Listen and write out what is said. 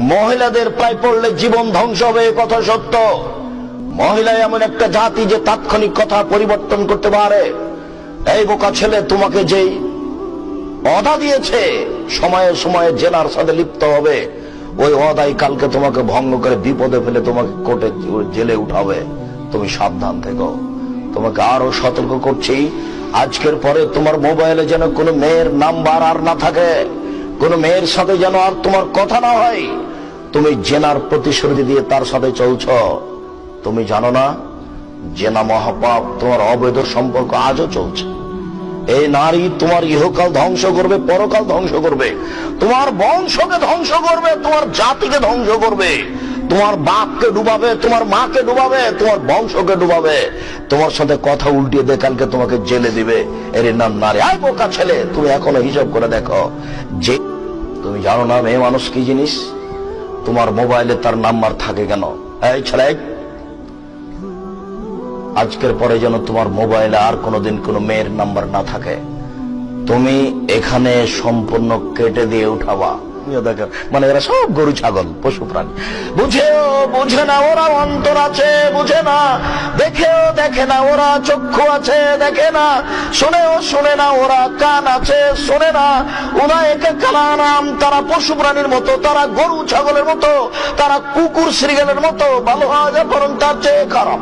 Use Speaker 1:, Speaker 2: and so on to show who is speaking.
Speaker 1: মহিলাদের প্রায় পড়লে জীবন ধ্বংস হবে কথা সত্য। মহিলা এমন একটা জাতি যে তাৎক্ষণিক কথা পরিবর্তন করতে পারে। এই বোকা ছেলে তোমাকে যেই অদা দিয়েছে, সময়ে সময়ে জেলার সাথে লিপ্ত হবে, ওই অদাই কালকে তোমাকে ভঙ্গ করে বিপদে ফেলে তোমাকে কোর্টে জেলে উঠাবে। তুমি সাবধান থেকো। তোমাকে আরও সতর্ক করছি। আজকের পরে তোমার মোবাইলে যেন কোনো মেয়ের নাম্বার আর না থাকে। কোনো মেয়ের সাথে যেন আর তোমার কথা না হয়, তুমি জেনার প্রতিশ্রুতি দিয়ে তার সাথে চলছ। তুমি জানো না, জেনা মহাপাপ তোমার অবৈধ সম্পর্ক আজও চলছে। এই নারী তোমার ইহকাল ধ্বংস করবে, পরকাল ধ্বংস করবে। তোমার বংশকে ধ্বংস করবে, তোমার জাতিকে ধ্বংস করবে। তোমার বাপকে ডুবাবে, তোমার মাকে ডুবাবে, তোমার বংশকে ডুবাবে। তোমার সাথে কথা উল্টিয়ে দিয়ে কালকে তোমাকে জেলে দিবে। এর নাম নারী আয় বোকা ছেলে, তুমি এখনও হিসাব করে দেখো। যে, তুমি জানো না মেয়ে মানুষ কি জিনিস? তোমার মোবাইলে তার নাম্বার থাকে কেন? এই ছেলে আজকের পরে যেন তোমার মোবাইলে আর কোনোদিন কোনো মেয়ের নাম্বার না থাকে। তুমি এখানে সম্পূর্ণ কেটে দিয়ে উঠাবা। তুমিও দেখো, মানে এরা সব গরু ছাগল পশু প্রাণী। বুঝেও বুঝে না ওরা অন্তর আছে বুঝে না। দেখেও দেখে না ওরা চক্ষু আছে দেখে না। শুনেও শুনে না ওরা কান আছে শোনে না। ওরা একে কালারাম তারা পশু প্রাণীর মতো তারা গরু ছাগলের মতো তারা কুকুর শ্রীগালের মতো ভালো হওয়া যায় বরং তার চেয়ে খারাপ।